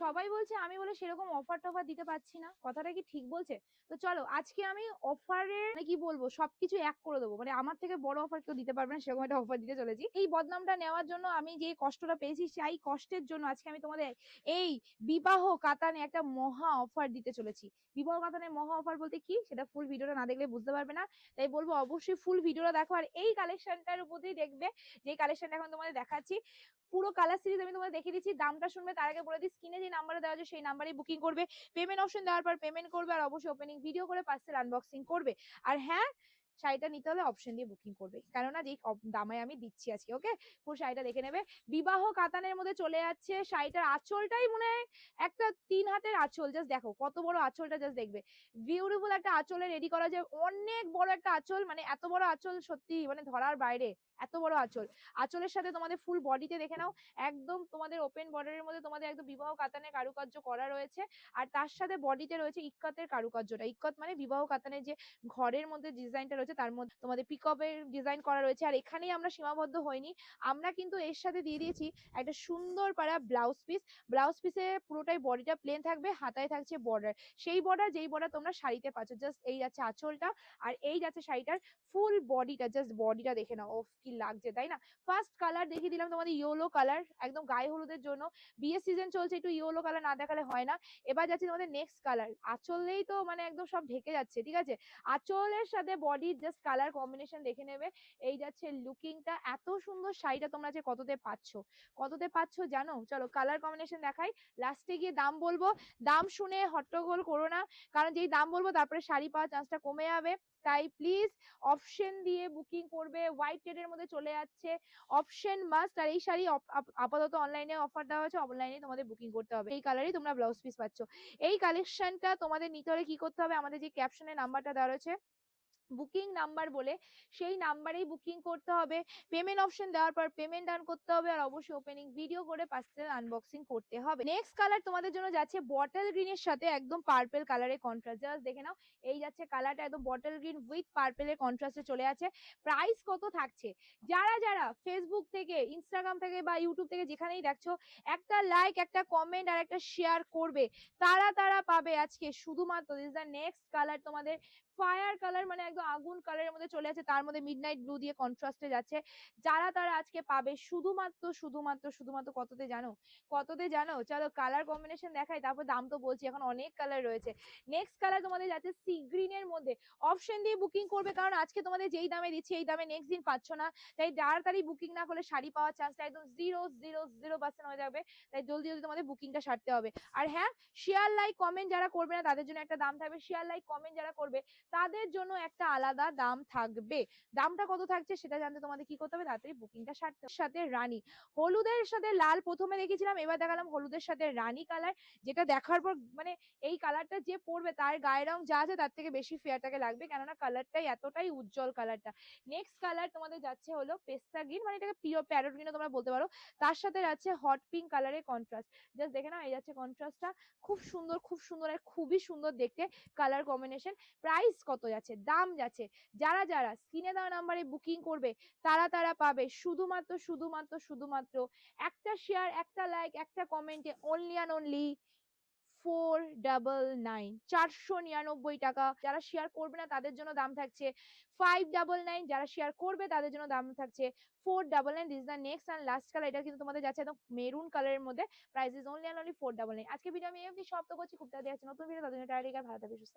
সবাই বলছে, আমি বলে সেরকম অফার টফার দিতে পারছি না। কথাটা কি ঠিক বলছে? তো চলো, আজকে আমি অফারের মানে কি বলব, সবকিছু এক করে দেবো। মানে আমার থেকে বড় অফার কেউ দিতে পারবে না, সেরকম একটা অফার দিতে চলেছি। এই বদনামটা নেওয়ার জন্য আমি যে কষ্টটা পেয়েছি, সেই কষ্টের জন্য আজকে আমি তোমাদের এই বিবাহ কাতানে একটা মহা অফার দিতে চলেছি। বিবাহ কাতানে মহা অফার বলতে কি? সেটা ফুল ভিডিওটা না দেখলে বুঝতে পারবে না। তাই বলব, অবশ্যই ফুল ভিডিওটা দেখো। আর এই কালেকশনটার উপর দেখবে, যে কালেকশনটা এখন তোমাদের দেখাচ্ছি। পুরো কালার সিরিজ আমি তোমাদের দেখিয়ে দিচ্ছি। দামটা শুনবে, তার আগে বলে দিই স্ক্রিনে যে নাম্বারে দেওয়া আছে, সেই নাম্বারে বুকিং করবে। পেমেন্ট অপশন দেওয়ার পর পেমেন্ট করবে আর অবশ্যই ওপেনিং ভিডিও করে পার্সেল আনবক্সিং করবে। আর হ্যাঁ শাড়িটা নিতে হলে অপশন দিয়ে বুকিং করবে। কেননা অপ- দামে আমি দিচ্ছি আজকে ওকে পুরো শাড়িটা দেখে নেবে। বিবাহ কাতানের মধ্যে চলে যাচ্ছে। শাড়িটার আঁচলটাই মনে একটা তিন হাতের আঁচল। জাস্ট দেখো, কত বড় আঁচলটা জাস্ট দেখবে। বিউটিফুল একটা আঁচলে রেডি করা যায়। অনেক বড় একটা আঁচল মানে এত বড় আঁচল সত্যি মানে ধরার বাইরে এত বড় আঁচল। আঁচলের সাথে তোমাদের ফুল বডিতে দেখে নাও। একদম তোমাদের ওপেন বর্ডারের মধ্যে তোমাদের একদম বিবাহ কাতানের কারুকার্য করা রয়েছে। আর তার সাথে বডিতে রয়েছে ইক্কতের কারুকার্যটা। ইক্কত মানে বিবাহ কাতানের যে ঘরের মধ্যে ডিজাইনটা রয়েছে, তার মধ্যে তোমাদের পিকআপের ডিজাইন করা রয়েছে। আর এখানেই আমরা সীমাবদ্ধ হইনি। আমরা কিন্তু এর সাথে দিয়ে দিয়েছি একটা সুন্দর পারা ব্লাউজ পিস। ব্লাউজ পিসে পুরোটাই বডিটা প্লেন থাকবে, হাতায় থাকছে বর্ডার সেই বর্ডার যেই বর্ডার তোমরা শাড়িতে পাচ্ছ জাস্ট এই যাচ্ছে আঁচলটা আর এই যাচ্ছে শাড়িটার ফুল বডিটা জাস্ট বডিটা দেখে নাও। ওফ, কি লাগছে, তাই না? ফার্স্ট কালার দেখিয়ে দিলাম তোমাদের ইয়েলো কালার একদম গায়ে হলুদের জন্য। বিয়ের সিজন চলছে, একটু ইয়েলো কালার না দেখালে হয় না। এবার যাচ্ছে তোমাদের নেক্সট কালার আঁচলেই তো মানে একদম সব ঢেকে যাচ্ছে, ঠিক আছে? আঁচলের সাথে জাস্ট কালার কম্বিনেশন দেখে নেবে। এই যাচ্ছে লুকিংটা এত সুন্দর শাড়িটা তোমরা যে কততে পাচ্ছ? কততে পাচ্ছ জানো? চলো কালার কম্বিনেশন দেখাই। লাস্টে গিয়ে দাম বলব। দাম শুনে হট্টগোল করো না। কারণ যেই দাম বলব, তারপরে শাড়ি পাওয়ার চান্সটা কমে যাবে। তাই প্লিজ অপশন দিয়ে বুকিং করবে। হোয়াইট রেডের মধ্যে চলে যাচ্ছে। অপশন মাস্ট আর এই শাড়ি আপাতত অনলাইনে অফার দেওয়া হচ্ছে অনলাইনে তোমাদের বুকিং করতে হবে। এই কালারই তোমরা ব্লাউজ পিস পাচ্ছ। এই কালেকশনটা তোমাদের নিতে হলে কি করতে হবে? আমাদের যে ক্যাপশনে নাম্বারটা দেওয়া রয়েছে বুকিং নাম্বার বলে সেই নাম্বারেই বুকিং করতে হবে। পেমেন্ট অপশন দেওয়ার পর পেমেন্ট ডান করতে হবে আর অবশ্যই ওপেনিং ভিডিও করে পার্সেল আনবক্সিং করতে হবে। নেক্সট কালার তোমাদের জন্য যাচ্ছে বটল গ্রিনের সাথে একদম পার্পল কালারের কন্ট্রাস্ট জাস্ট দেখে নাও, এই যাচ্ছে কালারটা একদম বটল গ্রিন উইথ পার্পেলের কন্ট্রাস্টে চলে আছে। প্রাইস কত থাকছে? যারা যারা ফেসবুক থেকে ইনস্টাগ্রাম থেকে বা ইউটিউব থেকে যেখানেই দেখছ, একটা লাইক একটা কমেন্ট আর একটা শেয়ার করবে। তারা তারা পাবে আজকে শুধুমাত্র। দিস দ্য নেক্সট কালার তোমাদের ফায়ার কালার মানে একদম আগুন কালারের মধ্যে চলে আছে তার মধ্যে মিডনাইট ব্লু দিয়ে কন্ট্রাস্টে যাচ্ছে। যারা তারা আজকে পাবে শুধুমাত্র শুধুমাত্র শুধুমাত্র কততে জানো? কততে জানো? চলো কালার কম্বিনেশন দেখাই, তারপর দাম তো বলছি, এখন অনেক কালার রয়েছে। নেক্সট কালার তোমাদের যাচ্ছে সি গ্রিনের মধ্যে। অপশন দিয়ে বুকিং করবে, কারণ আজকে তোমাদের যেই দামে দিচ্ছি, এই দামে নেক্সট দিন পাচ্ছ না। তাই তাড়াতাড়ি বুকিং না করলে শাড়ি পাওয়ার চান্সটা একদম জিরো জিরো জিরো পার্সেন্ট হয়ে যাবে। তাই জলদি জলদি তোমাদের বুকিংটা সারতে হবে। আর হ্যাঁ শেয়ার লাইক কমেন্ট যারা করবে না, তাদের জন্য একটা দাম থাকবে। শেয়ার লাইক কমেন্ট যারা করবে, তাদের জন্য একটা আলাদা দাম থাকবে। দামটা কত থাকছে সেটা জানতে তোমাদের কি করতে হবে? তাড়াতাড়ি বুকিংটা সারতে। সাথে রানী। হলুদের সাথে লাল প্রথমে দেখেছিলাম, এবার দেখালাম হলুদের সাথে রানী কালার যেটা দেখার পর মানে এই কালারটা যে পরবে, তার গায়ের রং যা আছে তার থেকে বেশি ফেয়ার তাকে লাগবে, কেননা কালারটাই এতটাই উজ্জ্বল কালারটা নেক্সট কালার তোমাদের যাচ্ছে হলো পেস্তা গ্রিন মানে এটাকে প্রিয় প্যারট গ্রিনও তোমরা বলতে পারো। তার সাথে যাচ্ছে হট পিঙ্ক কালারের কন্ট্রাস্ট জাস্ট দেখে নাও, এই যাচ্ছে কন্ট্রাস্টটা খুব সুন্দর খুব সুন্দর আর খুবই সুন্দর দেখতে কালার কম্বিনেশন প্রাইস কত যাচ্ছে? দাম যাচ্ছে। যারা যারা স্ক্রিনে দেওয়া নাম্বারে বুকিং করবে, তারা তারা পাবে শুধুমাত্র শুধুমাত্র শুধুমাত্র একটা শেয়ার একটা লাইক একটা কমেন্টে only and only four double nine চারশো নিরানব্বই টাকা। যারা শেয়ার করবে না, তাদের জন্য দাম থাকছে ফাইভ ডাবল নাইন যারা শেয়ার করবে, তাদের জন্য দাম থাকছে four double nine this the next and last colour এটা কিন্তু তোমাদের যাচ্ছে একদম মেরুন কালারের মধ্যে price is only and only four double nine আজকে ভিডিও আমি এমনি সব তো করছি, খুব তাড়াতাড়ি আছে নতুন ভিডিও তাদের জন্য টায়ারিকার ভালো থাকবে, সুস্থ